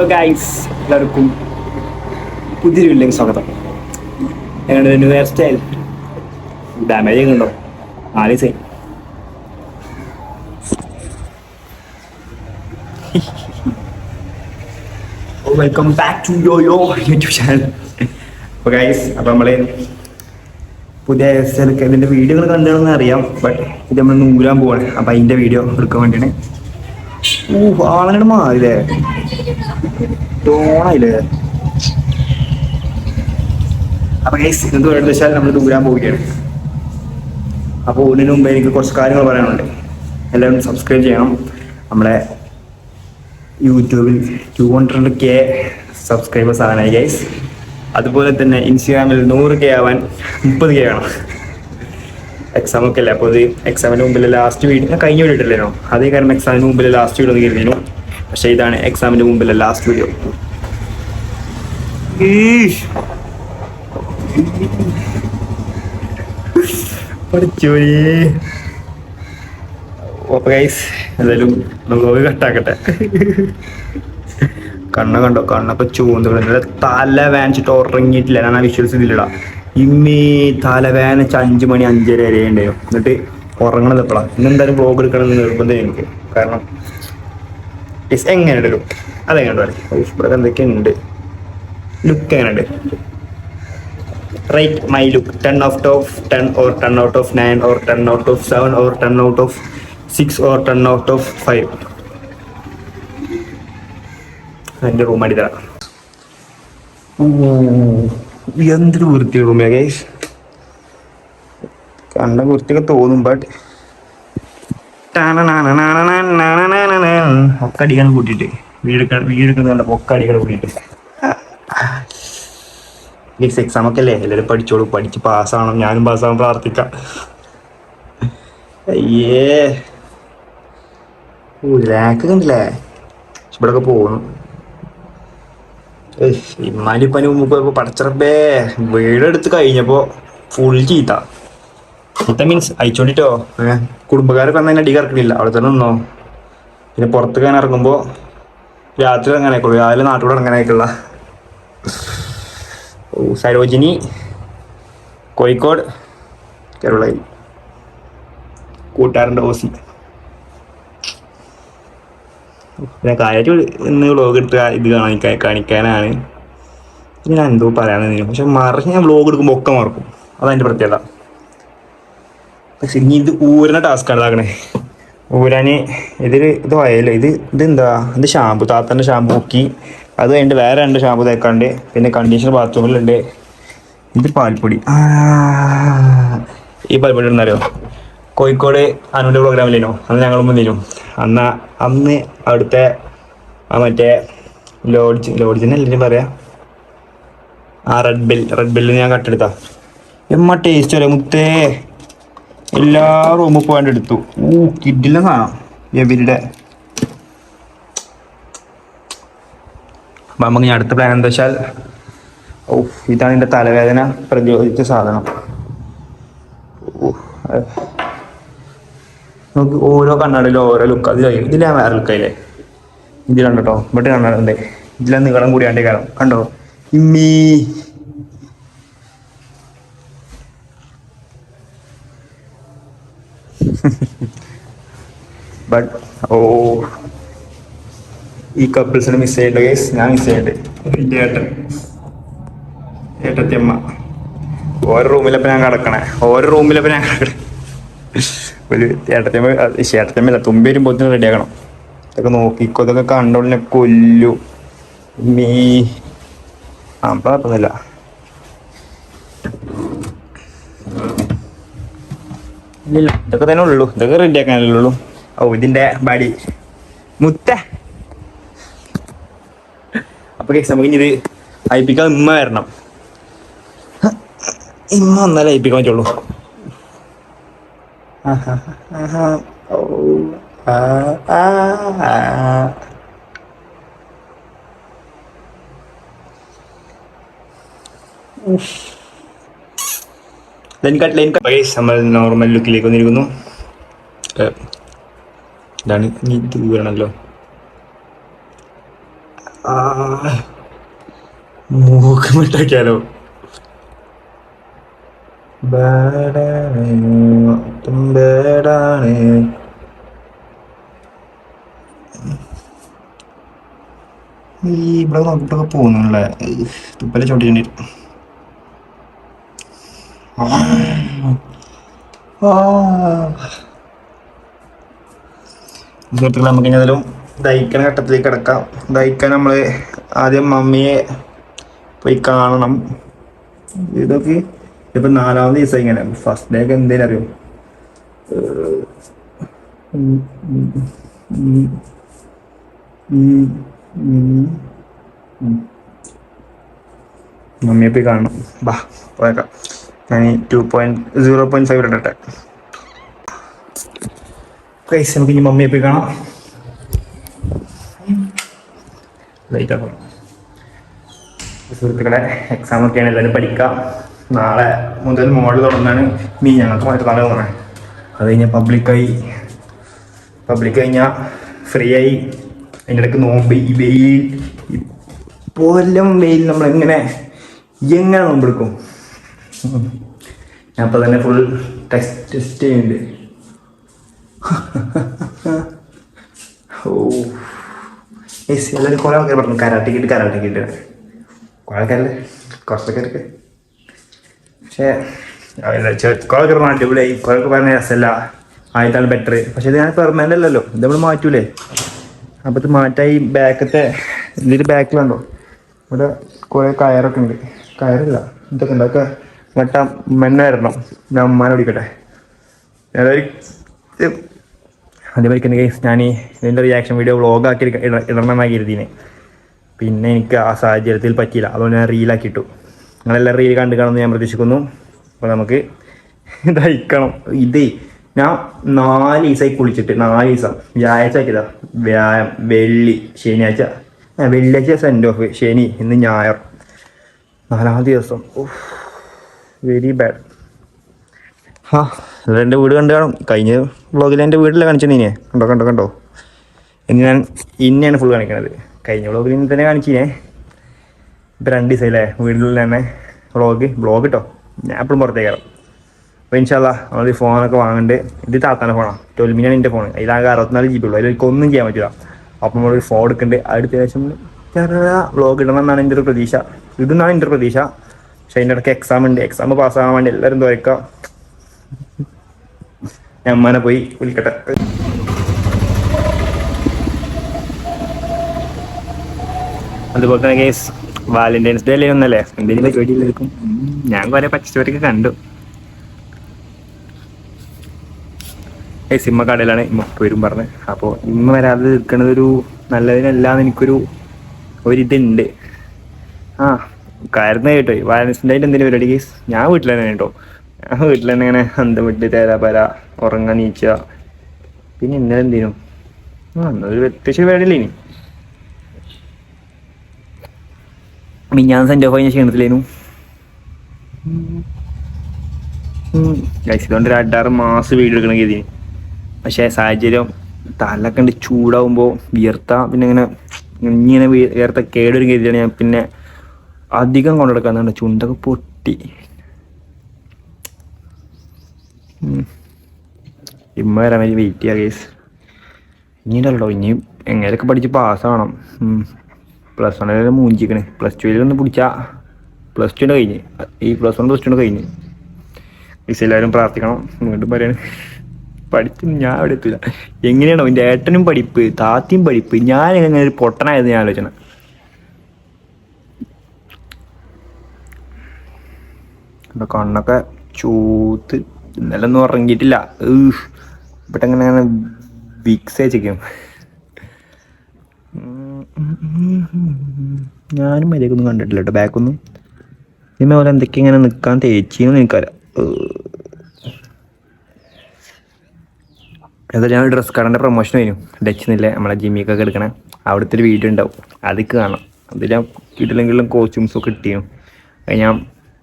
Hello guys എല്ലാവർക്കും പുതിയൊരു വീട്ടിലേക്ക് സ്വാഗതം. ഞങ്ങളുടെ ന്യൂ ഹെയർ സ്റ്റൈൽ ഡാമേജ് ഉണ്ടോ നാല് സൈ വെൽക്കം ബാക്ക് ടു യോ യോ യൂട്യൂബ് ചാനൽ അപ്പോൾ ഗൈസ് അപ്പോൾ നമ്മൾ പുതിയ ഹെയർ സ്റ്റൈലൊക്കെ ഇതിന്റെ വീഡിയോകൾ കണ്ടതെന്ന് അറിയാം. ബട്ട് ഇത് നമ്മൾ നൂരാൻ പോവാണ്. അപ്പോൾ അതിന്റെ വീഡിയോ എടുക്കാൻ വേണ്ടിയാണ്. ഊ ആളങ്ങോട്ട് മാറിയില്ലേ ടോണായില്ലേ അപ്പൊ ഗൈസ് എന്ത് പറയുന്നത് വെച്ചാൽ നമ്മൾ ദൂരാൻ പോവുകയാണ്. അപ്പോൾ ഇതിനു മുമ്പ് എനിക്ക് കുറച്ച് കാര്യങ്ങൾ പറയാനുണ്ട്. എല്ലാവരും സബ്സ്ക്രൈബ് ചെയ്യണം. നമ്മളെ യൂട്യൂബിൽ ടു ഹൺഡ്രഡ് കെ സബ്സ്ക്രൈബേഴ്സ് ആവാനായി ഗൈസ് അതുപോലെ തന്നെ ഇൻസ്റ്റാഗ്രാമിൽ നൂറ് കെ ആവാൻ മുപ്പത് കെ വേണം. എക്സാം ഒക്കെ അല്ലേ? അപ്പോൾ ഇത് എക്സാമിന് മുമ്പിൽ ലാസ്റ്റ് വീഡിയോ കഴിഞ്ഞ വീഡിയോ അതേ കാരണം എക്സാമിന് മുമ്പിൽ ലാസ്റ്റ് വീഡിയോ കരുതിനു പക്ഷേ ഇതാണ് എക്സാമിന്റെ മുമ്പിലെ ലാസ്റ്റ് വീഡിയോ പഠിച്ചോയേ അപ്പൊ ഗൈസ് എന്തായാലും നമുക്ക് കട്ടാക്കട്ടെ കണ്ണ കണ്ടോ? കണ്ണൊക്കെ ചൂന്ന് തല വേനച്ചിട്ട് ഉറങ്ങിയിട്ടില്ല. ഞാൻ ആ വിഷ്വൽസ് ഇതിലിടാ. ഇമ്മേ തല വേനച്ച് അഞ്ചു മണി അഞ്ചര വരെ ഉണ്ടായോ എന്നിട്ട് ഉറങ്ങണത് എപ്പോഴാണ് ഇന്നെന്തായാലും ബ്ലോഗ് എടുക്കണം എന്ന് നിർബന്ധം എനിക്ക്. കാരണം ഇസ് എങ്ങനെയുണ്ട് ലുക്ക് അതെങ്ങനെയുണ്ട് ഇവിടെ എന്തൊക്കെ ഉണ്ട് ലുക്ക് എങ്ങനെയുണ്ട്? Right my look ten out of ten or ten out of nine or ten out of seven or ten out of six or ten out of five എന്റെ റൂം അടി തരാം. എന്തൊരു വൃത്തി റൂമേ ഗൈസ് കണ്ട വൃത്തിയൊക്കെ തോന്നും ബട്ട് ഒക്കെ അടിക്കാൻ കൂട്ടിയിട്ട് വീടൊക്കെ വീടൊക്കെ കണ്ട ഒക്കെ അടിക്കാൻ കൂട്ടിയിട്ട് നെക്സ്റ്റ് എക്സാം ഒക്കെ അല്ലേ എല്ലാവരും പഠിച്ചോളൂ പഠിച്ച് പാസ്സാവണം ഞാനും പാസ്സാവാൻ പ്രാർത്ഥിക്കാം അയ്യേ ലാക്ക് കണ്ടില്ലേ ഇവിടൊക്കെ പോകുന്നു ഇമ്മാലിപ്പനി മുമ്പ് പടച്ചറബേ വീടെടുത്ത് കഴിഞ്ഞപ്പോ ഫുൾ ചീത്ത ചീത്ത മീൻസ് അയച്ചോണ്ടിട്ടോ കുടുംബക്കാരൊക്കെ അന്ന് തന്നെ അടി കറക്കണില്ല. അവിടെ തന്നെ നിന്നോ. പിന്നെ പുറത്ത് ഞാൻ ഇറങ്ങുമ്പോ രാത്രി അങ്ങനെ ആയിക്കോളൂ. രാവിലെ നാട്ടിലൂടെ അങ്ങനെ ഓ സരോജിനി കോഴിക്കോട് കേരളയിൽ കൂട്ടുകാരന്റെ ഓസി. പിന്നെ കാര്യമായിട്ട് ഇന്ന് വ്ലോഗ് എടുത്ത് ഇത് കാണിക്കാൻ കാണിക്കാനാണ്. ഞാൻ എന്തോ പറയാനെന്നു പക്ഷെ മറിച്ച് ഞാൻ വ്ലോഗ് എടുക്കുമ്പോൾ ഒക്കെ മറക്കും. അതെന്റെ പ്രത്യേകത. പക്ഷെ ഇനി ഇത് ഊരണ ടാസ്ക്കാണ് ഇതാക്കണേ. ഊരാന് ഇതിൽ ഇത് വയല്ലോ ഇത് ഇതെന്താ? ഇത് ഷാമ്പു താത്തന്റെ ഷാമ്പു മുക്കി. അത് കഴിഞ്ഞിട്ട് വേറെ രണ്ട് ഷാമ്പു തേക്കാണ്ട് പിന്നെ കണ്ടീഷണർ ബാത്റൂമിലുണ്ട് ഇത് പാൽപ്പൊടി. ഈ പാൽപ്പൊടി എന്നറിയോ കോഴിക്കോട് അനുവിന്റെ പ്രോഗ്രാമിലേനോ അന്ന് ഞങ്ങൾ മുന്നിലും അന്ന് അന്ന് അവിടുത്തെ ആ മറ്റേ ലോഡ്ജ് ലോഡ്ജിനല്ലേ പറയാ ആ റെഡ് ബിൽ റെഡ് ബില്ലിന് ഞാൻ കട്ടെടുത്താ എമ്മ ടേസ്റ്റ് വരെ മുത്തേ? എല്ലാ റൂമിൽ പോകാണ്ട് എടുത്തു. ഊ കിഡിലെ സാധനം. എവരിയുടെ അപ്പൊ നമുക്ക് അടുത്ത പ്ലാൻ എന്താ വെച്ചാൽ ഓ ഇതാണ് എന്റെ തലവേദന പ്രതിരോധിച്ച സാധനം. നമുക്ക് ഓരോ കണ്ണാടിലും ഓരോ ലുക്ക് അത് കഴിയും. ഇതിലാണ് വേറെ ലുക്കായില്ലേ ഇതിലുണ്ട് കേട്ടോ ഇവിടെ കണ്ണാടുണ്ട് ഇതിലാ നീളം കൂടിയാണ്ടേ കാരണം കണ്ടോ? ഇമ്മീ. ബട്ട് ഓ ഈ കപ്പിൾസിന് മിസ് ചെയ്യേണ്ട കേസ് ഞാൻ മിസ് ചെയ്യണ്ടേ എന്റെ ഏട്ടൻ ഏട്ടത്തിയമ്മ. ഓരോ റൂമിലപ്പം ഞാൻ കിടക്കണേ. ഓരോ റൂമിലപ്പം ഞാൻ കിടക്കണേ. ഒരു ഏട്ടത്തിയമ്മ ഏട്ടത്തിയമ്മല്ല തുമ്പി വരുമ്പോഴത്തേന് റെഡി ആക്കണം. ഇതൊക്കെ നോക്കിക്കോ ഇതൊക്കെ കണ്ടോളിനെ കൊല്ലു. മീ. ആ കുഴപ്പമൊന്നുമില്ല ഇല്ല ഇതൊക്കെ തന്നെ ഉള്ളൂ. ഇതൊക്കെ റെഡി ആക്കാനല്ലേ ഉള്ളൂ. ഓ ഇതിന്റെ ബാഡി. മുത്ത. അപ്പൊ കേസ് നമുക്ക് ഇനി ഇത് അയപ്പിക്കാൻ ഉമ്മ വരണം. ഇമ്മ വന്നാലേ അയപ്പിക്കാൻ പറ്റുള്ളൂ. ഉഫ്. ലൈൻ കട്ട് ലൈൻ കട്ട് നമ്മൾ നോർമൽ ലുക്കിലേക്ക് വന്നിരിക്കുന്നു. ഇതാണ് ഇനി ദൂരണല്ലോ ആ മൂക്ക് മിട്ടാക്കിയാലോ ബേഡാണ് ഒട്ടും ബേഡാണ്. ഈ ഇവിടെ നോക്കിട്ടൊക്കെ പോകുന്നുള്ളേ. തുപ്പല ചോട്ടിട്ടുണ്ട് സുഹൃത്തുക്കളെ നമുക്ക് ഇനി ദഹിക്കണ ഘട്ടത്തിലേക്ക് കിടക്കാം. ദഹിക്കാൻ നമ്മൾ ആദ്യം മമ്മിയെ പോയി കാണണം. ഇതൊക്കെ ഇപ്പൊ നാലാമത് ദിവസം ഇങ്ങനെ. ഫസ്റ്റ് ഡേ ഒക്കെ എന്തേലും അറിയോ. മമ്മിയെ പോയി കാണണം. ബാ പോയേക്കാം. നമുക്ക് ഇനി മമ്മിയെ പോയി കാണാം. സുഹൃത്തുക്കളെ എക്സാം ഒക്കെയാണ് എല്ലാവരും പഠിക്കാം നാളെ മുതൽ മോഡൽ തുടങ്ങാണ്. മീ ഞങ്ങൾക്ക് മറ്റു നാളെ തുടങ്ങാൻ അത് കഴിഞ്ഞാൽ പബ്ലിക്കായി പബ്ലിക് കഴിഞ്ഞാൽ ഫ്രീ ആയി. അതിന്റെ ഇടയ്ക്ക് നോമ്പ്. ഈ വെയിൽ ഇപ്പോഴെല്ലാം വെയിൽ നമ്മളെങ്ങനെ എങ്ങനെ നോമ്പെടുക്കും ഞാൻ ഇപ്പം തന്നെ ഫുൾ ടെസ്റ്റ് ടെസ്റ്റ് ചെയ്യുന്നുണ്ട്. ഓ. എസ് എല്ലാവരും കുറെ ആൾക്കാർ പറഞ്ഞു കരാട്ടയ്ക്ക് ഇട്ട് കരാട്ടയ്ക്ക് ഇട്ട് കുറേ ആൾക്കാരില്ലേ കുറച്ചൊക്കെ പക്ഷേ കുറേ ആൾക്കാർ അടിപൊളിയായി. കുറേ ഒക്കെ പറഞ്ഞ രസമല്ല. ആയിട്ടാണ് ബെറ്റർ പക്ഷെ ഇത് ഞാൻ പെർമനന്റ് അല്ലല്ലോ. ഇത് നമ്മൾ മാറ്റൂലേ. അപ്പോൾ ഇത് മാറ്റായി ബാക്കത്തെ ഇതിന്റെ ബാക്കിലുണ്ടോ ഇവിടെ കുറെ കയറൊക്കെ ഉണ്ട്. കയറില്ല. ഇതൊക്കെ ഉണ്ടാക്കുക മറ്റ മെന്നായിരുന്നു. ഞാൻ ഉമ്മാനെ വിളിക്കട്ടെ. അതേപോലെ തന്നെ ഞാൻ ഇതിന്റെ റിയാക്ഷൻ വീഡിയോ വ്ളോഗാക്കി ഇടണമെന്നാണ് കരുതിനെ. പിന്നെ എനിക്ക് ആ സാഹചര്യത്തിൽ പറ്റിയില്ല. അതുകൊണ്ട് ഞാൻ റീലാക്കി ഇട്ടു നിങ്ങളെല്ലാം റീൽ കണ്ടു കാണുമെന്ന് ഞാൻ പ്രതീക്ഷിക്കുന്നു. അപ്പോൾ നമുക്ക് ഇതയക്കണം ഇതേ ഞാൻ നാല് ദിവസമായി കുളിച്ചിട്ട് നാല് ദിവസം. വ്യാഴാഴ്ച ആക്കിയതാ. വ്യാഴം വെള്ളി ശനിയാഴ്ച. വെള്ളിയാഴ്ച സെൻഡ് ഓഫ് ശനി ഇന്ന് ഞായർ. നാലാമത്തെ ദിവസം. വെരി ബാഡ് ആ അല്ല എന്റെ വീട് കണ്ടു കാണും. കഴിഞ്ഞ വ്ളോഗിൽ എന്റെ വീട്ടിലെ കാണിച്ചതീനെ കണ്ടോ കണ്ടോ കണ്ടോ? ഇനി ഞാൻ ഇന്നെയാണ് ഫുൾ കാണിക്കണത്. കഴിഞ്ഞ വ്ളോഗിൽ ഇന്ന് തന്നെ കാണിച്ചിനെ. ഇപ്പം രണ്ട് ദിവസമല്ലേ വീട്ടിൽ തന്നെ വ്ളോഗ് ബ്ലോഗ് കിട്ടോ ഞാൻ എപ്പോഴും പുറത്തേക്ക് കയറും. അപ്പോൾ ഇൻഷാല്ല നമ്മൾ ഈ ഫോണൊക്കെ വാങ്ങുന്നുണ്ട് ഇത് താത്താന്റെ ഫോണാണ് ട്വൽവിനാണ് എന്റെ ഫോൺ ഇതാകെ അറുപത്തിനാല് ജി ബി ഉള്ളൂ. അതിൽ ഒന്നും ചെയ്യാൻ പറ്റില്ല അപ്പം നമ്മളൊരു ഫോൺ എടുക്കുന്നുണ്ട് അടുത്ത ശേഷം വ്ളോഗ് ഇടണം എന്നാണ് എന്റെ ഒരു പ്രതീക്ഷ. ഇടുന്നാണ് എന്റെ പ്രതീക്ഷ. പക്ഷെ അതിന്റെ ഇടയ്ക്ക് എക്സാം ഉണ്ട്. എക്സാം പാസ്സാകാൻ വേണ്ടി എല്ലാവരും തുറക്കാം ഞാൻ അമ്മനെ പോയി വിളിക്കട്ടെ. അതുപോലെ തന്നെ കേസ് വാലന്റൈൻസ് ഡേ അല്ലേ ഒന്നല്ലേ എന്തെങ്കിലും പരിപാടി ഇല്ലായിരിക്കും ഞാൻ കുറെ പച്ചച്ചവരൊക്കെ കണ്ടു. ഏ സിമ്മ കടയിലാണ് ഇമ്മ പേരും പറഞ്ഞത് അപ്പോൾ ഇമ്മ വരാതെ നിൽക്കുന്നത് ഒരു നല്ലതിനല്ലാന്ന് എനിക്കൊരു ഒരിതുണ്ട്. ആ കാര്യം കേട്ടോ വാലൻസ് ഡേ എന്തെങ്കിലും പരിപാടി കേസ് ഞാൻ വീട്ടിൽ തന്നെ കേട്ടോ. ഞാൻ വീട്ടിൽ തന്നെ ഇങ്ങനെ അന്തം വിട്ട് തേരാ പര ഉറങ്ങാൻ നീച്ച പിന്നെ ഇന്നലെ എന്തിനും ആ എന്നൊരു വ്യത്യസ്ത പരിപാടിയില്ലേ ഇനി. മിഞ്ഞാൻ സെൻഡ് ഓഫ് കഴിഞ്ഞ ക്ഷീണത്തിലേനു ഇതുകൊണ്ട് ഒരു അഡാറ് മാസം വീഡിയോ എടുക്കണം ഇതിന് പക്ഷേ സാഹചര്യം തലൊക്കെ ഉണ്ട് ചൂടാവുമ്പോൾ വിയർത്ത പിന്നെ ഇങ്ങനെ ഇങ്ങനെ വിയ- വിയർത്ത കേടൊരു കരുതിയാണ് ഞാൻ പിന്നെ അധികം കൊണ്ടെടുക്കാന്നാണ് ചുണ്ടൊക്കെ പൊട്ടി. ഇമ്മ വരാൻ വേണ്ടി വെയിറ്റ് ചെയ്യാം കേസ് ഇനിയുണ്ടല്ലോ ഇനി എങ്ങനെയൊക്കെ പഠിച്ച് പാസ്സാവണം പ്ലസ് വണ്ണിലെ മൂഞ്ചിക്കണേ. പ്ലസ് ടുവിൽ ഒന്ന് പിടിച്ചാ. പ്ലസ് ടുവിന്റെ കഴിഞ്ഞ്. ഈ പ്ലസ് വൺ പ്ലസ് ടുവിന്റെ കഴിഞ്ഞ്. ഈസ് എല്ലാവരും പ്രാർത്ഥിക്കണം. വീണ്ടും പറയാണ്. പഠിച്ച് ഞാൻ അവിടെ എത്തില്ല എങ്ങനെയാണോ? എന്റെ ഏട്ടനും പഠിപ്പ് താത്തിയും പഠിപ്പ്. ഞാൻ എങ്ങനെ ഒരു പൊട്ടനായത് ഞാൻ ആലോചന എന്റെ കണ്ണൊക്കെ ചൂത്ത് ഇന്നലെ ഒന്നും ഉറങ്ങിയിട്ടില്ല. ഇവിടെ എങ്ങനെയാണ് വിക്സ് വെച്ചേക്കും ഞാനും മര്യാദക്കൊന്നും കണ്ടിട്ടില്ല കേട്ടോ ബാക്കൊന്നും. ഇതിന് പോലെ എന്തൊക്കെ ഇങ്ങനെ നിൽക്കാൻ തേച്ചിന്ന് എനിക്കറിയാം. എന്താ ഞാൻ ഡ്രസ് കടന്റെ പ്രൊമോഷൻ വരും. ഡച്ച് നില്ലേ നമ്മളെ ജിമ്മിക്കൊക്കെ എടുക്കണേ. അവിടുത്തെ ഒരു വീഡിയോ ഉണ്ടാവും. അതിക്ക് കാണാം. അതിൽ കിട്ടില്ലെങ്കിലും കോസ്റ്റ്യൂംസ് ഒക്കെ കിട്ടിയും അത് ഞാൻ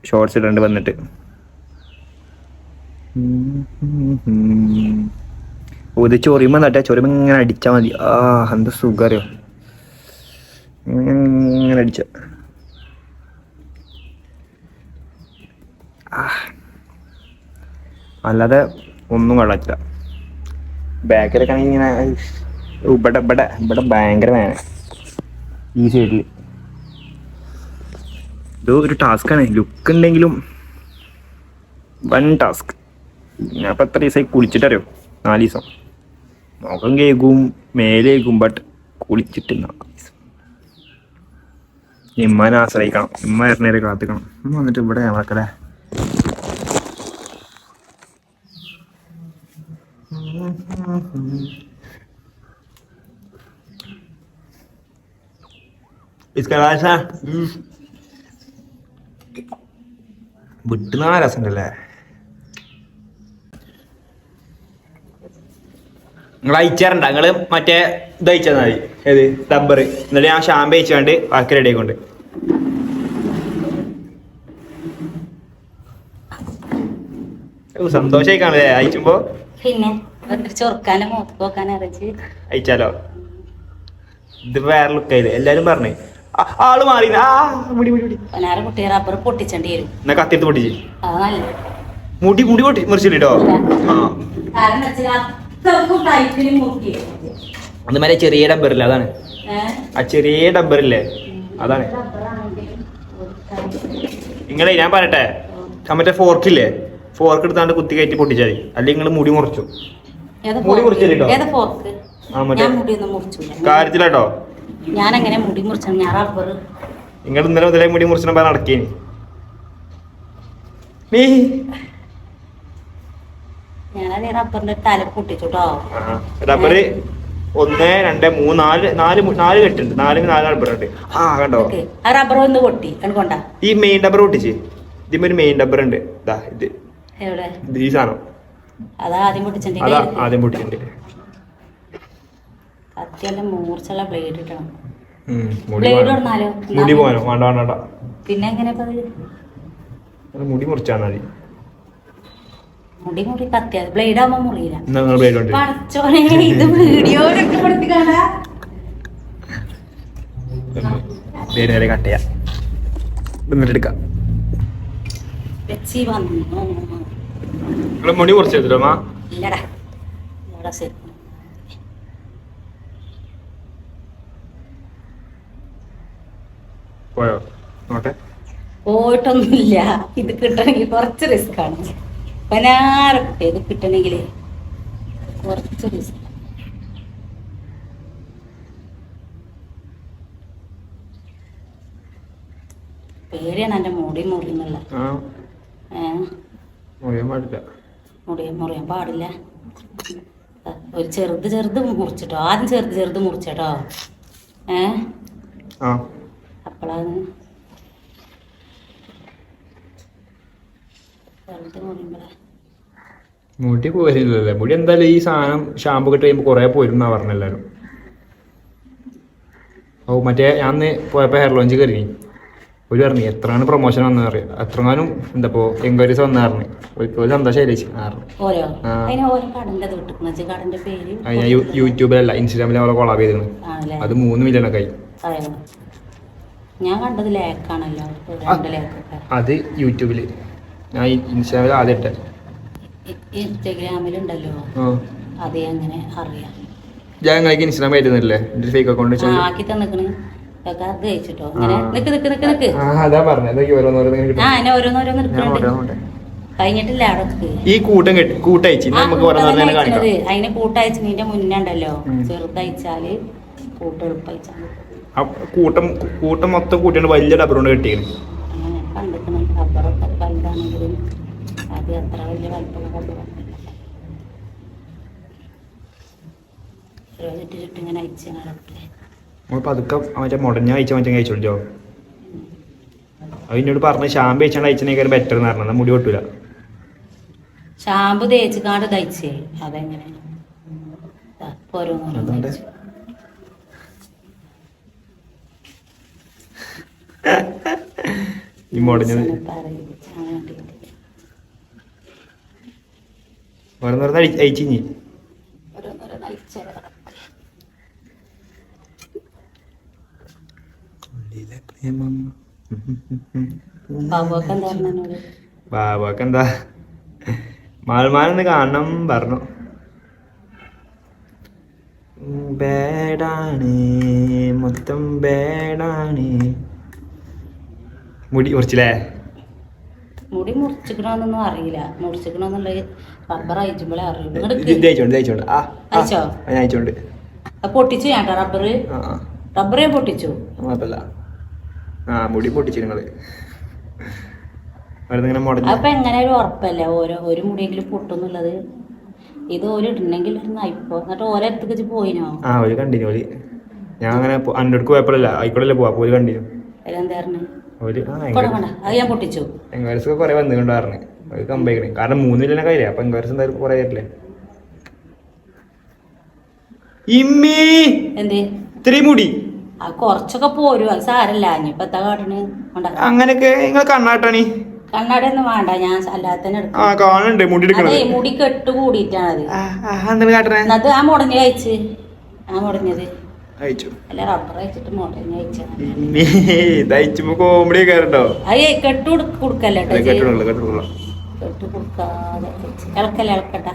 ഷോർട്സ് ഇടേണ്ടി വന്നിട്ട്. ഇത് ചൊറിയുമ്പോൾ നട്ടാ ചൊറിയുമ്പോൾ ഇങ്ങനെ അടിച്ചാൽ മതി. ആ എന്ത് സുഖം അറിയോ ഇങ്ങനെ അടിച്ച. അല്ലാതെ ഒന്നും കൊള്ളത്തില്ല. ബാക്കിലൊക്കെ ഇങ്ങനെ ഇവിടെ ഇവിടെ ഇവിടെ ഭയങ്കര വേന ഈ സൈഡിൽ ഇത് ഒരു ആണ്. ലുക്ക് ഉണ്ടെങ്കിലും വൺ ടാസ്ക് ഞാൻ ഇപ്പം എത്ര ദിവസമായി കുളിച്ചിട്ടറിയോ? നാല് ദിവസം. മുഖം കേൾക്കും മേലേക്കും ബട്ട് കുളിച്ചിട്ട് നാല് ദിവസം ഇമ്മനെ ആശ്രയിക്കണം. ഇമ്മ വരണേരെ കാത്തിക്കണം. ഇമ്മ വന്നിട്ട് ഇവിടെ ഞമ്മക്കല്ലേ It's got? Mm. വിട്ടുന്ന രസമുണ്ടല്ലേ നിങ്ങൾ അയച്ചാറുണ്ട് നിങ്ങൾ മറ്റേ ഇത് അയച്ചാൽ മതി. ഏത്? റബ്ബർ എന്നിട്ട് ഞാൻ ഷാമ്പ് അയച്ചാണ്ട് ബാക്കി റെഡി ആയിക്കൊണ്ട്. സന്തോഷമായി കാണല്ലേ അയച്ചുമ്പോ? പിന്നെ അയച്ചാലോ? ഇത് വേറെ ലുക്കായില്ലേ എല്ലാരും പറഞ്ഞു. ആൾ മാറി റബ്ബർ പൊട്ടിച്ചേണ്ടി വരും. എന്നാ കത്തിയെടുത്ത് പൊട്ടിച്ച്. മുടി മുടി പൊട്ടി മുറിച്ചിട്ടോ അത് മറ്റേ ചെറിയ ഡബ്ബറില്ല അതാണ്? ആ ചെറിയ ഡബ്ബറില്ലേ അതാണ്. നിങ്ങളെ ഞാൻ പറയട്ടെ. മറ്റേ ഫോർക്കില്ലേ? ഫോർക്ക് എടുത്താണ്ട് കുത്തി കയറ്റി പൊട്ടിച്ചാൽ മതി അല്ലെങ്കിൽ നിങ്ങൾ മുടി മുറിച്ചു. മുടി മുറിച്ചിട്ടോ? ആ മറ്റേ കാര്യത്തിലാട്ടോ? ഞാൻ അങ്ങനെ മുടി മുറിച്ചു ഞാൻ റബ്ബർ നിങ്ങൾ ഇന്നലെ മുതലേ മുടി മുറിച്ചിട്ട് പറഞ്ഞ നടക്കേനി. നീ? ഞാനത് റബ്ബറിന്റെ തല പൊട്ടിച്ചുട്ടോ. റബ്ബറ് ഒന്ന് രണ്ട് മൂന്ന് നാല് നാല് മു- നാല് കെട്ടുണ്ട്. നാല് നാല് റബ്ബറുണ്ട് ആ കണ്ടോ? ആ റബ്ബർ ഒന്ന് പൊട്ടി. ഈ മെയിൻ ഡബ്ബർ പൊട്ടിച്ച്. ഇതിന് ഒരു മെയിൻ ഡബ്ബർ ഉണ്ട് ഇതാ. ഈ സാധനം. അതാ ആദ്യം പൊട്ടിച്ചിട്ടുണ്ട് കത്തിയെല്ലാം മൂർച്ചുള്ള ബ്ലേഡ് ഇടണം. ബ്ലേഡ്? ഇടണാലോ മുടി പോകാനോ വേണ്ട വേണ്ട പിന്നെ എങ്ങനെ മുടി മുറിച്ചാൽ മതി. മുടി മുറി ബ്ലേഡ് ആവുമ്പോ മുറിയില്ല. എന്നാ ബ്ലേഡ് കൊണ്ട് പടച്ചോനെ ഇത് വീഡിയോ പെടുത്തി കാണാ ബ്ലേഡ് നേരെ കട്ട് ചെയ്യാം. എന്നിട്ട് എടുക്കാം. വെച്ചി വന്നു. മുടി മുറിച്ചെടുത്തിട്ടോ ഇല്ലടാ ശരി. പോയോ? നോട്ടെ. പോയിട്ടൊന്നുമില്ല. ഇത് കിട്ടണമെങ്കിൽ കുറച്ച് റിസ്ക് ആണ്. പതിനാറ് ഇത് കിട്ടണമെങ്കിൽ കുറച്ച് റിസ്ക് പേടിയാണ് എന്റെ മുടി മുറി എന്നുള്ള. ആ. ഏഹ് മുറിയാൻ പാടില്ല. ഒരു ചെറുത് ചെറുത് മുറിച്ചിട്ടോ? ആദ്യം ചെറുത് ചെറുത് മുറിച്ചട്ടോ? ഏ? ആ. അപ്പോഴാണ് മുടി പോരില്ലല്ലേ? മുടി എന്തായാലും ഈ സാധനം ഷാമ്പു കിട്ടി കഴിയുമ്പോൾ കുറേ പോയിരുന്നാ പറഞ്ഞെല്ലാരും. ഓ മറ്റേ ഞാൻ അന്ന് പോയപ്പോൾ ഹെയർ ലോഞ്ച് കയറി ഒരു പറഞ്ഞു എത്രയാണ് പ്രൊമോഷൻ വന്നത് അറിയാം. എത്രങ്ങാനും എന്താ ഇപ്പോൾ എൻക്വയറീസ് ഒരു സന്തോഷമായില്ലേ കിട്ടുന്ന കടന്റെ പേര് ഞാൻ യൂട്യൂബിലല്ല ഇൻസ്റ്റാഗ്രാമിൽ അവളെ കൊളാബ് ചെയ്തിരുന്നു അത് മൂന്ന് മില്യൺ ഒക്കെ ആയി. ഞാൻ കണ്ടത് ലേക്കാണല്ലോ. രണ്ട് ലേക്കൊക്കെ. അത് യൂട്യൂബിൽ ഞാൻ ഇൻസ്റ്റാഗ്രാമിൽ ആദ്യം ഇട്ടെ. ഇൻസ്റ്റഗ്രാമിലുണ്ടല്ലോ. അതേ അങ്ങനെ അറിയാം. ഇൻസ്റ്റാഗ്രാം ആയിരുന്നില്ലേ എന്റെ ഫേക്ക് അക്കൗണ്ട് ആ, വെച്ചാൽ ആക്കി തന്നിക്കണ്. ഇതൊക്കെ അത് കഴിച്ചിട്ടോ? ഇങ്ങനെ നിക്ക് നിക്ക് നിക്ക് നിക്ക്. ആ അതാ പറഞ്ഞത് അതൊക്കെ ഓരോന്നോരോന്ന് ഇങ്ങനെ ആ കിട്ടും. എന്നെ ഓരോന്നോരോന്ന് ഞാൻ എടുക്കുന്നുണ്ട് ഓരോന്ന് കഴിഞ്ഞിട്ടില്ല അവിടെ ഈ കൂട്ടം കൂട്ടയച്ചു. നമുക്ക്. അതിന് കൂട്ടയച്ച് നിന്റെ മുന്നേ ഉണ്ടല്ലോ. ചെറുതയച്ചാൽ കൂട്ട് എളുപ്പയച്ചാൽ ആ കൂട്ടം കൂട്ടം മൊത്തം കൂട്ടിയാണ് വലിയ നടക്കേ നമ്മൾ പതുക്കെ മറ്റേ മുടഞ്ഞ അയച്ച മറ്റേ കഴിച്ചോളിച്ചോ അത് എന്നോട് പറഞ്ഞ ഷാമ്പ് അയച്ചാണ്ട് അയച്ചതിനേക്കാളും ബെറ്റർ എന്ന് പറഞ്ഞത് മുടി കൊട്ടൂല ഷാമ്പു തേച്ച് കാണ്ട് തയ്ച്ചേ. അതെങ്ങനെ? ദാ, ഇപ്പൊ ഓരോന്നോരോന്ന് അതുകൊണ്ട്? തയ്ച്ചു. ഈ മുടഞ്ഞത്. ഓരോന്നോരോന്ന് അയച്ച് അയച്ചിഞ്ഞി ബാബക്ക് എന്താ മാൾമാനൊന്ന് കാണണം പറഞ്ഞു. ബേഡാണ് മൊത്തം ബേഡാണ് മുടി മുറിച്ചില്ലേ മുടി മുറിച്ചിക്കണോന്നൊന്നും അറിയില്ല. മുറിച്ചിക്കണോന്നുള്ളത് റബ്ബർ അയച്ചുമ്പോഴേ അറിയുള്ളൂ പൊട്ടിച്ചു ഞാൻ റബ്ബർ റബ്ബറേ റബ്ബർ ഞാൻ പൊട്ടിച്ചു. ആ മുടി പൊട്ടിച്ചു നിങ്ങൾ. അപ്പൊ എങ്ങനെ ഒരു ഉറപ്പല്ല? ഓരോ ഒരു മുടിയെങ്കിലും പൊട്ടുന്നുള്ളത്. ഇത് ഓരോ ഇടണെങ്കിൽ ഒരു നയിപ്പോ എന്നിട്ട് ഓരോ അടുത്തേക്ക് പോയിനോ? ആ ഒരു കണ്ടിന്യൂ ഞാൻ അങ്ങനെ അന്റെ അടുക്ക് പോയപ്പോഴല്ല ആയിക്കോട്ടല്ലേ പോവാ പോയി കണ്ടിന്യൂ. അതിലെന്താ പറഞ്ഞേ? ഒരു ഞാൻ പൊട്ടിച്ചു. എൻക്വയറീസ് ഒക്കെ കുറെ വന്നുകൊണ്ട് പറഞ്ഞു. കമ്പയിക്കണേ കാരണം മൂന്നിലെ കയ്യിലേ അപ്പൊ എൻക്വയറീസ് എന്തായാലും കുറെ ആയിട്ടില്ലേ? ഇമ്മി! എന്തേ? ഇത്രയും മുടി. ആ കുറച്ചൊക്കെ പോരും അത് സാരല്ല. ഇനിയിപ്പൊ എത്താ കാട്ടണ്? കൊണ്ട. അങ്ങനെയൊക്കെ നിങ്ങൾ കണ്ണാട്ടണി? കണ്ണാടി ഒന്നും വേണ്ട ഞാൻ അല്ലാതെ തന്നെ ആ എടുക്കും കാണുന്നുണ്ട്. മുടി അതെ മുടി കെട്ട് കൂടിയിട്ടാണത്. അത് ആ മുടഞ്ഞ കഴിച്ച് ആ മുടഞ്ഞത് അയച്ചു. അല്ല റബ്ബർ കോമഡി കയറട്ടോ കെട്ട്. കൊടു- കൊടുക്കല്ലേ കേട്ടോ ചെയ്യ്. കെട്ടണുള്ളൂ കെട്ടണുള്ളൂ കെട്ട് കൊടുക്കാതെ വെച്ച്. ഇളക്കല്ല ഇളക്കട്ടെ?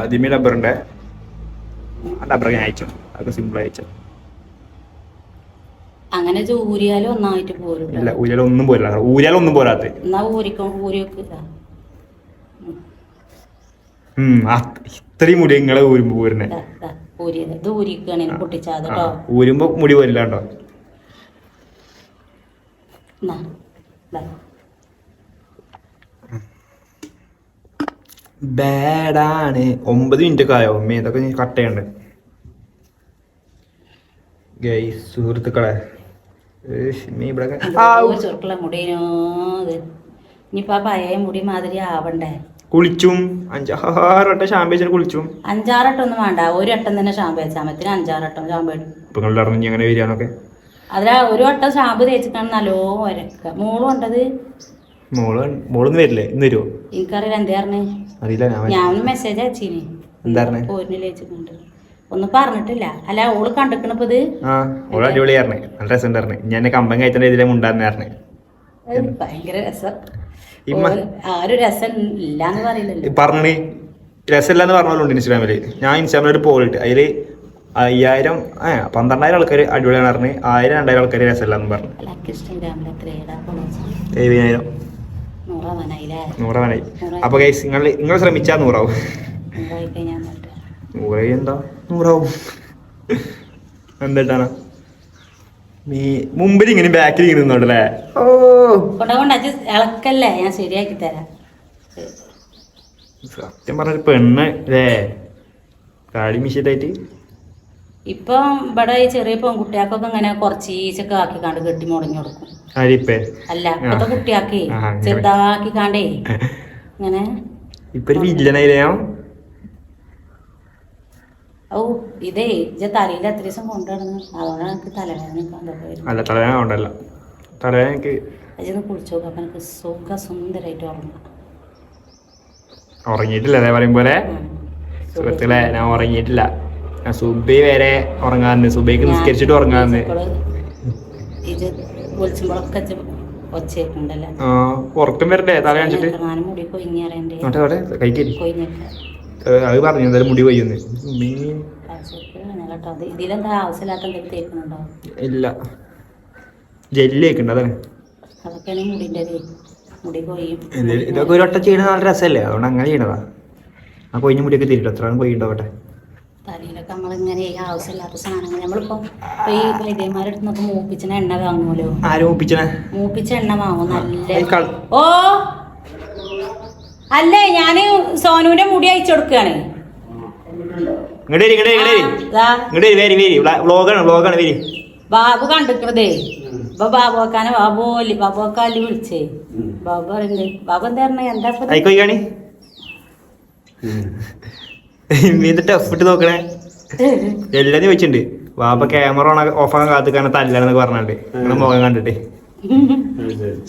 ആദ്യമേ ഡബ്ബറുണ്ട് ആ ഡബ്ബർ ഞാൻ അയച്ചു. അതൊക്കെ സിമ്പിൾ അയച്ചു. അങ്ങനെ ഊരിയാലും ഒന്നായിട്ട് പോരും ഇല്ല ഊരാലൊന്നും പോരാ ഊരാലൊന്നും പോരാത്ത എന്നാ ഊരിക്കോ ഊരി വെക്കുക ഉം ആ, ഇത്രയും മുടി നിങ്ങളെ ഊരുമ്പോ പോരുന്നേ. ഊരിയത്. ഇത് ഊരിക്കുകയാണ് പൊട്ടിച്ചാത് കേട്ടോ ഊരുമ്പോ മുടി കേട്ടോ ദാ. ബാഡാണ് ഒമ്പത് മിനിറ്റ് ഒക്കെ ആയോ? അമ്മേ ഇതൊക്കെ ഞാൻ കട്ട് ചെയ്യണ്ട്. ഗൈ സുഹൃത്തുക്കളെ. ഇവിടെ മുടിനോ ഇനിയിപ്പോ ആ പഴയ മുടി മാതിരി ആവണ്ടേ? കുളിച്ചും അഞ്ചാറ് വട്ടം ഷാമ്പ് വെച്ചിട്ട് കുളിച്ചും. അഞ്ചാറട്ടൊന്നും വേണ്ട. ഒരു വട്ടം തന്നെ ഷാമ്പ് വെച്ചാൽ മതി. അഞ്ചാറട്ടം ഷാമ്പ് ഇപ്പൊ നിങ്ങൾ അറിഞ്ഞു എങ്ങനെ വരികയാണൊക്കെ അതിലാ ഒരു വട്ടം ഷാമ്പ് തേച്ചിട്ടാണ് നല്ലോ വരക്ക മോളും ഉണ്ടത് മോൾ മോളൊന്നും വരില്ലേ? ഇന്ന് വരുമോ എനിക്കറിയില്ല. എന്താ പറഞ്ഞേ? അറിയില്ല ഞാൻ മെസ്സേജ് അയച്ചീനി. എന്താ വെച്ചിട്ടുണ്ട് ഒന്നും പറഞ്ഞിട്ടില്ല. അല്ല ഓൾ കണ്ടിക്കണപ്പോ ഇത്? ആ ഓൾ അടിപൊളിയായിരുന്നേ നല്ല രസം ഉണ്ടായിരുന്നേ ഞാൻ കമ്പം കഴിച്ചിട്ട് ഇതിലെ മുണ്ടായിരുന്നേ അത് ഭയങ്കര രസം. പറഞ്ഞേ രസമില്ലെന്ന് പറഞ്ഞോളുണ്ട് ഇൻസ്റ്റാഗ്രാമിൽ. ഞാൻ ഇൻസ്റ്റാഗ്രാമിൽ ഒരു പോളിട്ട് അതിൽ അയ്യായിരം പന്ത്രണ്ടായിരം ആൾക്കാർ അടിപൊളിയാണ് പറഞ്ഞ് ആയിരം രണ്ടായിരം ആൾക്കാർ രസമില്ലെന്ന് പറഞ്ഞു. ഏഴായിരം നൂറാവാനായി. അപ്പൊ ഗൈസ് നിങ്ങൾ നിങ്ങൾ ശ്രമിച്ചാൽ നൂറാവും. നൂറായി എന്താ? നൂറാവും. എന്തിട്ടാണ് നീ മുമ്പിൽ ഇങ്ങനെ ബാക്കിൽ ഇങ്ങനെ നിന്നോണ്ടല്ലേ? ഓ. ഇളക്കല്ലേ ഞാൻ ശരിയാക്കി തരാം. സത്യം പറഞ്ഞ പെണ്ണ് അല്ലേ കാളി മിഷീതായിട്ട് ഇപ്പം ഇവിടെ ഈ ചെറിയ പെൺകുട്ടികൾക്കൊക്കെ ഇങ്ങനെ കുറച്ച് ഈച്ചൊക്കെ ആക്കി കണ്ട് കെട്ടി മുടങ്ങി കൊടുക്കും. ആരിപ്പേ? അല്ല ഇപ്പത്തെ കുട്ടിയാക്കേ ചെറുതാക്കി കണ്ടേ. ഇങ്ങനെ ഇപ്പൊ ഒരു വില്ലനായില്ലേ ഓ ഇതേ ഇജ തലയിൽ അത്ര ദിവസം കൊണ്ടുവരുന്നു അതുകൊണ്ടാണ് എനിക്ക് തലവേദന അല്ല തലവേദന കൊണ്ടല്ല. തലവേന എനിക്ക് അജൊന്ന് കുളിച്ചു നോക്കാം അപ്പൊ എനിക്ക് സുഖ സുന്ദരായിട്ട് ഉറങ്ങാം. ഉറങ്ങിയിട്ടില്ല അതേ പറയും പോലെ. സുഹൃത്തുക്കളെ ഞാൻ ഉറങ്ങിയിട്ടില്ല. ഞാൻ സുബൈ വരെ ഉറങ്ങാറുണ്ട്. സുബൈക്ക് നിസ്കരിച്ചിട്ട് ഉറങ്ങാറുണ്ട്. ഇത് വിളിച്ചുമ്പോഴൊക്കെ ഇജ്ജ് ഒച്ചയൊക്കെയുണ്ടല്ലോ ആ ഉറക്കം വരണ്ടേ? തല കാണിച്ചിട്ട്? മുടി കൊയിഞ്ഞറിയണ്ടേ കഴിക്കരി കൊയിഞ്ഞൊക്കെ അത് പറഞ്ഞു എന്തായാലും മുടി വയ്യുന്നു ഇല്ല. ജെല്ലി ഒക്കെ ഉണ്ട് അതാണ് ഇതൊക്കെ ഒരു വട്ടം ചെയ്യണത് നല്ല രസമല്ലേ? അതുകൊണ്ട് അങ്ങനെ ചെയ്യണതാ. ആ കൊയിഞ്ഞ മുടിയൊക്കെ തിരിട്ടോ എത്ര കൊയ്യുണ്ടാവട്ടെ തലയിലൊക്കെ നമ്മളിങ്ങനെ ഈ ആവശ്യമില്ലാത്ത സാധനങ്ങൾ. നമ്മളിപ്പോ ഇപ്പൊ ഈ വൈദ്യന്മാരുടെ അടുത്ത് നിന്നൊക്കെ മൂപ്പിച്ചിന എണ്ണ വാങ്ങുമല്ലോ. ആരും ഒപ്പിച്ചണേ മൂപ്പിച്ച എണ്ണ വാങ്ങും. നല്ല ഓ! അല്ലേ ഞാൻ സോനുവിന്റെ മുടി അയച്ചു കൊടുക്കുകയാണ്. ഇങ്ങോട്ട് വരി ഇങ്ങോട്ട് ബാബു ഇങ്ങോട്ട് വരി. വരി വരി വരി. വ്ളോഗാണ് വ്ളോഗാണ് വരി. ബാബു കണ്ടിക്കണതേ ഇപ്പൊ ബാബുക്കാനെ ബാബു അല്ലി ബാബുക്കാലി വിളിച്ചേ. ബാബു പറയുന്നത് ബാബു എന്താ പറഞ്ഞ? എന്താ ഇപ്പൊ ഇത്? ആയിക്കോ കാണി ഇത് ടഫ് ഇട്ട് നോക്കണേ. എല്ലാം ചോദിച്ചിട്ടുണ്ട് വാപ്പ ക്യാമറ ഓൺ ഓഫാക്കാൻ കാത്തുക്കാണ് തല്ലാന്നൊക്കെ പറഞ്ഞിട്ട് നിങ്ങളെ മുഖം കണ്ടിട്ട്.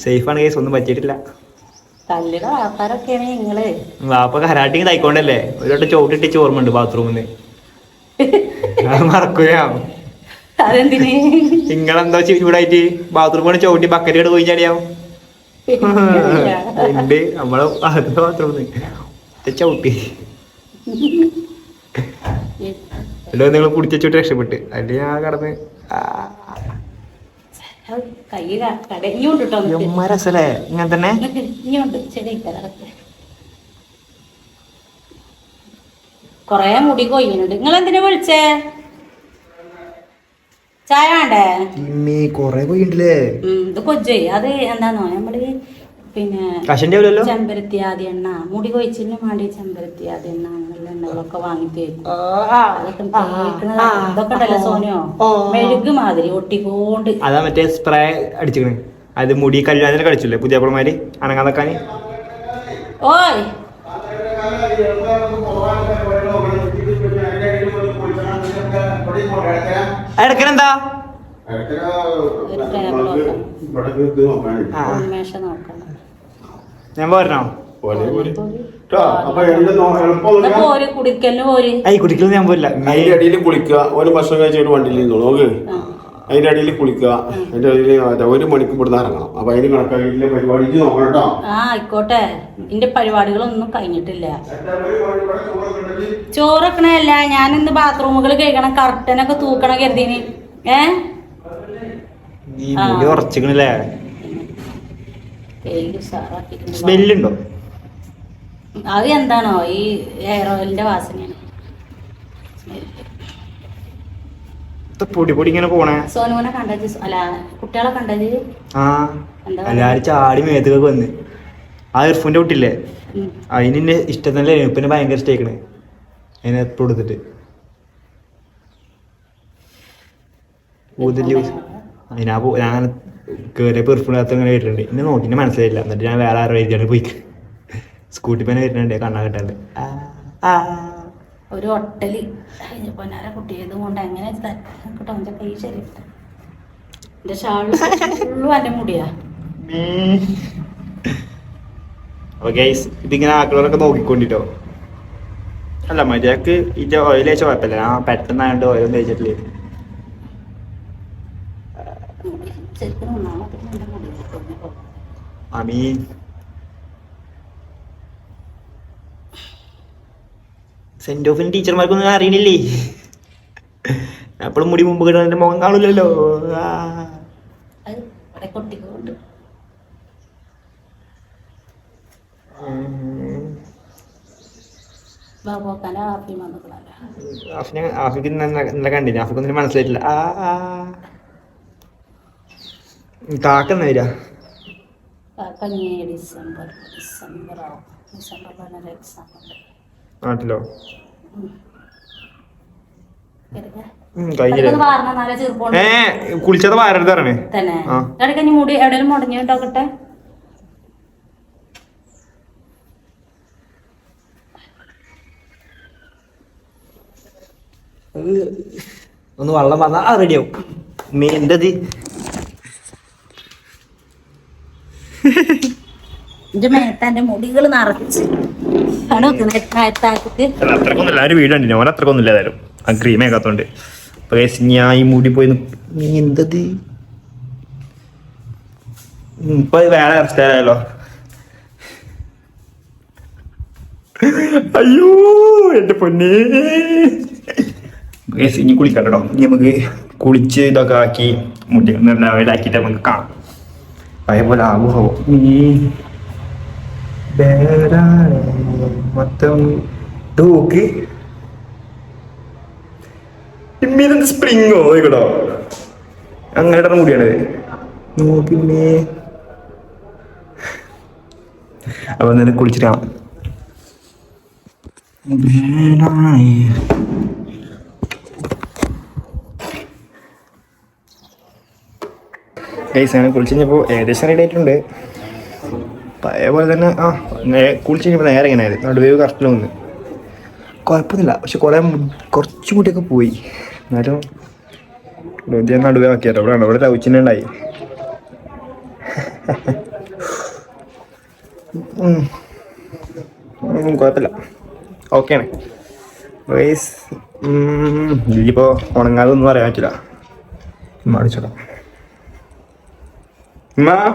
സേഫ് ആണ് കേസ് ഒന്നും പറ്റിയിട്ടില്ല. തല്ലിയുടെ ആൾക്കാരൊക്കെയാണ് നിങ്ങൾ വാപ്പ കരാട്ടിങ് തൈക്കൊണ്ടല്ലേ ഒരു വട്ടം ചോട്ടിട്ടിച്ച് ഓർമ്മയുണ്ട് ബാത്റൂമിൽ മറക്കുകയാ അതെന്തിന്? നിങ്ങളെന്താ ചൂടായിട്ട് ബാത്റൂം ചോട്ടി ബക്കറ്റ് പോയി ചാടിയാവും ഉണ്ട്. നമ്മളെ അകത്തെ ബാത്റൂം ചവിട്ടി. അല്ലോ നിങ്ങൾ കുടിച്ചു രക്ഷപ്പെട്ട്. അല്ലെ ഞാൻ കടന്ന് കൈ കട ഇനിയുണ്ട് കേട്ടോ രസല്ലേ? ഇങ്ങനെ തന്നെ? ഇനിയുണ്ട് കൊറേ മുടി കൊയ്യുന്നുണ്ട് നിങ്ങൾ എന്തിനാ വിളിച്ചേ? ചായ വേണ്ടേ? കൊറേ പോയിണ്ടല്ലേ ഇത് കൊജ്ജേ. അത് എന്താന്നോ? നമ്മൾ പിന്നെ ചെമ്പരത്തി ആദ്യ എണ്ണ. മുടി കൊഴിച്ചിന് വേണ്ടി ചെമ്പരത്തി ആദ്യ എണ്ണ അങ്ങനെയുള്ള എണ്ണകളൊക്കെ വാങ്ങി തേക്കും. അതൊക്കെ ഉണ്ടല്ലോ സോനിയോ? മെഴുക് മാതിരി ഒട്ടിക്കൊണ്ട്. അതാ മറ്റേ സ്പ്രേ അടിച്ചിക്കണ്. അത് മുടി കല്യാണത്തിന് കളിച്ചില്ലേ പുതിയ അപ്പളമാര് അനങ്ങാതാക്കാന്? ഓയ്! ആ. ഉന്മേഷ നോക്കണം. ഞാൻ പോരണോ? ഐ കുടിക്കലും ഞാൻ പോയില്ല അതിന്റെ അടിയിൽ കുളിക്കുക. ഒരു ഭക്ഷണം കഴിച്ചിട്ട് വണ്ടിയിൽ നിന്നോളൂ നോക്ക്. അതിന്റെ അടിയിൽ കുളിക്കുക. അതിന്റെ അടിയിൽ ഒരു മണിക്ക് ഇവിടുന്ന് ഇറങ്ങണം. അപ്പൊ അതിന് കണക്കാക്കിയില്ല പരിപാടിക്ക് നോക്കണം കേട്ടോ ആ ആയിക്കോട്ടെ. എന്റെ പരിപാടികളൊന്നും കഴിഞ്ഞിട്ടില്ല. ചോറക്കണല്ല ഞാൻ ഇന്ന് ബാത്റൂമുകൾ കഴിക്കണം കർട്ടനൊക്കെ തൂക്കണ കരുതിന്. ഏ? ഈ മുടി ഉറച്ചിക്കണല്ലേ പേര് ഉഷാറാക്കിയിട്ടുണ്ട്. സ്മെല്ലുണ്ടോ? അത് എന്താണോ? ഈ ഹെയർ ഓയിലിന്റെ വാസനയാണ്. പൊടി പൊടി ഇങ്ങനെ പോണേ? സോനുവിനെ കണ്ടത് അല്ല കുട്ടികളെ കണ്ടത് ആ. എന്താ എല്ലാരും ചാടി മേത്തൊക്കെ വന്ന് ആ ഇർഫുന്റെ കുട്ടില്ലേ. അതിന് എന്നെ ഇഷ്ടം തന്നെ പിന്നെ ഭയങ്കര ഇഷ്ടേക്കണ് അതിനെ എപ്പോഴും എടുത്തിട്ട്. ഊതൽ അതിനാ പോ ഞാൻ കയറിയ പെർഫ്യൂമിനകത്ത് ഇങ്ങനെ വരുന്നുണ്ട്. എന്നെ നോക്കി എന്നെ മനസ്സിലായില്ല. എന്നിട്ട് ഞാൻ വേറെ ആരോ എഴുതിയാണ് പോയി സ്കൂട്ടി പനെ വരുന്നുണ്ട് കണ്ണാ കിട്ടാണ്ട്. ഒരു ഒട്ടൽ അതിന് പൊന്നാര കുട്ടിയത് കൊണ്ട് എങ്ങനെ കേട്ടോ എന്റെ കൈ ശരി. എന്റെ ഷാൾ ഫുള്ളും എന്റെ മുടിയാ. അപ്പൊ ഗൈസ് ഇതിങ്ങനെ ആക്കളൊക്കെ നോക്കിക്കൊണ്ടിട്ടോ. അല്ല മര്യാദയ്ക്ക് ഇതിന്റെ ഓയിൽ വെച്ച കുഴപ്പമില്ല. ആ പെട്ടെന്നായോണ്ട് ഓയിലൊന്നും തേച്ചിട്ടില്ലേ മുടി ശരിക്കും ഒന്നാമത്തെ എന്റെ മുടി കൊഴിഞ്ഞു I mean, സെന്റ് ഓഫിന് ടീച്ചർമാർക്കൊന്നും അറിയണില്ലേ? അപ്പോഴും മുടി മുമ്പ് കിട്ടുന്ന മുഖം കാണില്ലല്ലോ ആഫിക്ക് നല്ല കണ്ടില്ല? ആഫിക്കൊന്നും മനസ്സിലായിട്ടില്ല. ആ. കാക്കുന്ന ഡിസംബർ ആവും എക്സാം നാട്ടിലോ? വാരണം, ഏ കുളിച്ചത് വാരരുത് പറഞ്ഞേ. തന്നെ. മുടി എവിടെയെങ്കിലും മുടങ്ങിയിട്ടോക്കട്ടെ ഒന്ന് വെള്ളം വന്നാ റെഡിയാവും മെയിന്റെത് എന്റെ മേത്താന്റെ മുടികൾ നിറച്ച്. അവിടെ താഴത്താക്കിട്ട് അത്രക്കൊന്നുമില്ല. ഒരു വീട് ഉണ്ട് ഓൻ ഏതായാലും. ആ ക്രീം ആക്കാത്തോണ്ട് അപ്പൊ ഞാൻ ഈ മൂടി പോയി നീ എന്തത്? ഇപ്പൊ വേറെ ഹെയർ സ്റ്റൈലായല്ലോ അയ്യോ എന്റെ പൊന്നേ. ഇനി കുളിക്കാം കേട്ടോ ഇനി നമുക്ക് കുളിച്ച് ഇതൊക്കെ ആക്കി മുടി നല്ല ഇതാക്കിയിട്ട് നമുക്ക് കാണാം. ആവുമോ നീ ബേരാണ്. മൊത്തം നോക്ക്. ഇമ്മീതെന്ത് സ്പ്രിങ്ങോ നോക്കട്ടോ അങ്ങനെ ഇടുന്ന മുടിയാണിത് നോക്കിമ്മേ അപ്പൊ നേരെ കുളിച്ചിട്ട് കാണാം ബേരാണ്. ഗൈസ് കുളിച്ച് കഴിഞ്ഞപ്പോൾ ഏകദേശം റെഡി ആയിട്ടുണ്ട്. പഴയ പോലെ തന്നെ ആ കുളിച്ച് കഴിഞ്ഞപ്പോൾ നേരെ ഇങ്ങനെ ആയത്. നടുവേവ് കറക്റ്റിൽ വന്ന്. കുഴപ്പമൊന്നുമില്ല പക്ഷെ കുറേ കുറച്ചും കൂട്ടിയൊക്കെ പോയി. എന്നാലും ഞാൻ നടുവേ ആക്കിയാലോ ഇവിടെ അവിടെ ലവിച്ചിനെ ഉണ്ടായി. കുഴപ്പമില്ല ഓക്കെയാണ് ഗൈസ് ഇതിപ്പോൾ ഉണങ്ങാതെ ഒന്നും പറയാൻ പറ്റില്ല. മടിച്ചോടാം ഞാൻ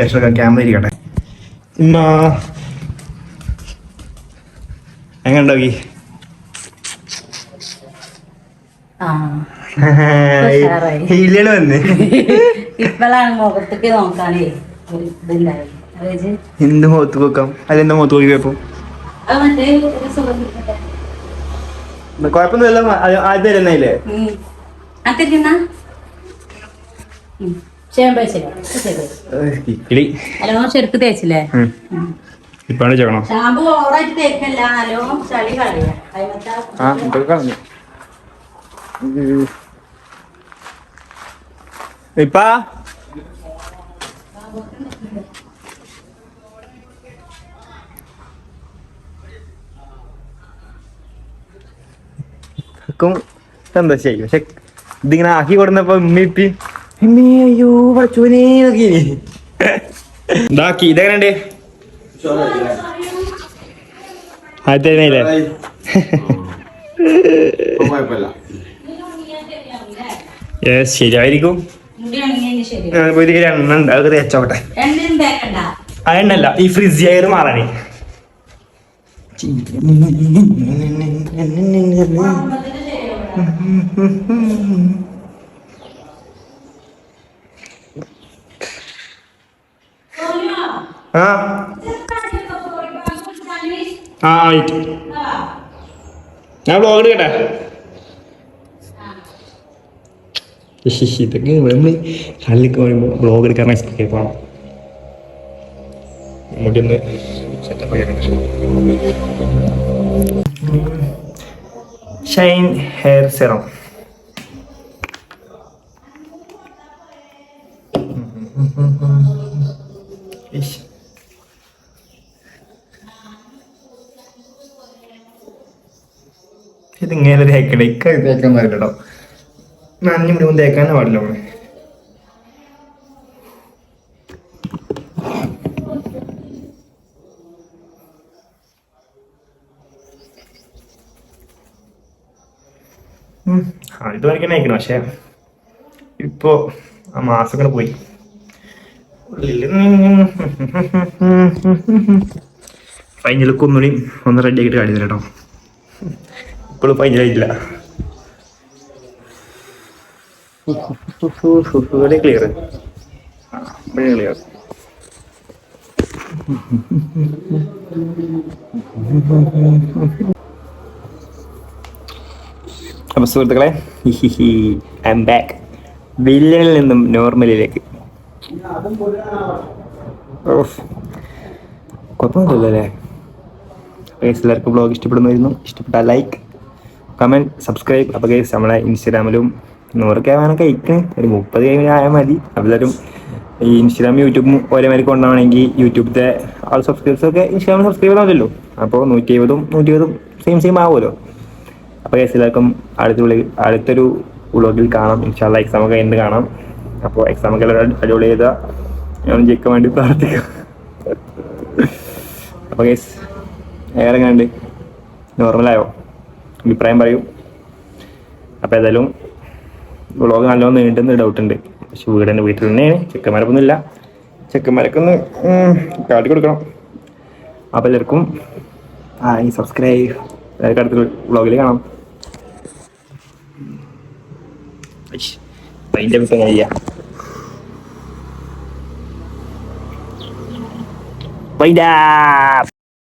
രക്ഷ ക്യാമറ ഇരിക്കട്ടെ. ഇമ്മ എങ്ങനെ ഈ വന്ന്. ഇപ്പോഴാണ് മുഖത്തേക്ക് നോക്കാനേ എന്ത് മുഖത്ത് നോക്കാം? അതെന്താ മുഖത്ത് നോക്കി പോയപ്പോ അത് മറ്റേ ഒരു കുഴപ്പമൊന്നുമില്ല ആദ്യം തരുന്നില്ലേ ഉം. അത് തിന്നാ ചെയ്യാൻ പറ്റില്ല കിളി. ഹലോ ചെരുപ്പ് തേച്ചില്ലേ? ഇപ്പാണ് ചെയ്യണം ഷാമ്പു ഓവറായിട്ട് തേക്കല്ല നല്ലോ ചളി കളയാ. ഇപ്പാ? സന്തോഷായി പക്ഷെ ഇതിങ്ങനെ ആക്കി കൊടുന്നപ്പോ ഉമ്മിപ്പി ഉമ്മി അയ്യോ പഠിച്ചോനെ ഇതാക്കി ഇതെങ്ങനെ ആദ്യല്ലേ കുഴപ്പമില്ല യെസ് ശരിയായിരിക്കും മുടി ഉണങ്ങിയതിന് ശരി ഞാൻ പോയി ഒരു എണ്ണ ഉണ്ട് അത് തേച്ചോട്ടെ എണ്ണയും തേക്കണ്ട ആ എണ്ണല്ല ഈ ഫ്രിഡ്ജ് എയർ മാറാനേ. ആ. ആ ആയിട്ട്. ഞാൻ ബ്ലോഗ് എടുക്കട്ടെ? ഇതൊക്കെ നമ്മൾ കള്ളിക്ക് പറയുമ്പോൾ ബ്ലോഗ് എടുക്കാൻ എസ്കേപ്പ് ആണ് മുടി ഒന്ന് സെറ്റപ്പ് ഷൈൻ ഹെയർ സെറം. ഇതിങ്ങനെ തേക്കണം ഇക്ക തേക്കാൻ പാടില്ല കേട്ടോ നന്ദി മുടി തേക്കാനേ പാടില്ല നമ്മൾ ആദ്യത്തെ വരയ്ക്കാൻ അയക്കണം പക്ഷെ ഇപ്പോ ആ മാസങ്ങൾ പോയി. ഫൈനലൊക്കെ ഒന്നുകൂടി ഒന്ന് റെഡി ആക്കിയിട്ട് കാട്ടി തരാം കേട്ടോ. ഇപ്പോഴും ഫൈനലായിട്ടില്ല ക്ലിയർ ക്ലിയർ അപ്പൊ സുഹൃത്തുക്കളെ എം ബാക്ക് വില്ലനിൽ നിന്നും നോർമലിലേക്ക്. എല്ലാവർക്കും ബ്ലോഗ് ഇഷ്ടപ്പെടുമായിരുന്നു. ഇഷ്ടപ്പെട്ട ലൈക്ക് കമന്റ് സബ്സ്ക്രൈബ് അപ്പോൾ ഗൈസ് നമ്മളെ ഇൻസ്റ്റാഗ്രാമിലും നൂറ് കെ അയക്കണേ ഒരു മുപ്പത് കെ ആയാൽ മതി. അപ്പോൾ എല്ലാവരും ഈ ഇൻസ്റ്റാഗ്രാം യൂട്യൂബും ഒരേ മാതിരി കൊണ്ടുപോകണമെങ്കിൽ യൂട്യൂബിലത്തെ ആൾ സബ്സ്ക്രൈബേഴ്സ് ഒക്കെ ഇൻസ്റ്റാഗ്രാമിൽ സബ്സ്ക്രൈബ് ചെയ്താൽ അപ്പോൾ നൂറ്റി എഴുപതും നൂറ്റി ഇരുപതും സെയിം സെയിം ആവുമല്ലോ. അപ്പോൾ ഗൈസ് എല്ലാവർക്കും അടുത്ത അടുത്തൊരു വ്ളോഗിൽ കാണാം. ഇൻഷാല്ല എക്സാം ഒക്കെ എന്ത് കാണാം. അപ്പോൾ എക്സാം ഒക്കെ അടിപൊളി ചെയ്താൽ ഞാൻ ജയിക്കാൻ വേണ്ടി പ്രാർത്ഥിക്കാം. അപ്പോൾ ഗൈസ് ഏറെ കണ്ട്. നോർമലായോ അഭിപ്രായം പറയൂ. അപ്പോൾ ഏതായാലും വ്ളോഗ് നല്ലോണം നീണ്ടെന്ന് ഡൗട്ട് ഉണ്ട്. പക്ഷെ വീട് തന്നെ വീട്ടിൽ തന്നെയാണ്. ചെക്കന്മാരൊക്കെ ഒന്നുമില്ല ചെക്കന്മാരൊക്കെ ഒന്ന് കാട്ടി കൊടുക്കണം. അപ്പോൾ എല്ലാവർക്കും ആ ഈ സബ്സ്ക്രൈബ് എല്ലാവർക്കും അടുത്ത വ്ളോഗിൽ കാണാം. അതിന്റെ ഇപ്പം ഞാൻ ചെയ്യാം Wait up!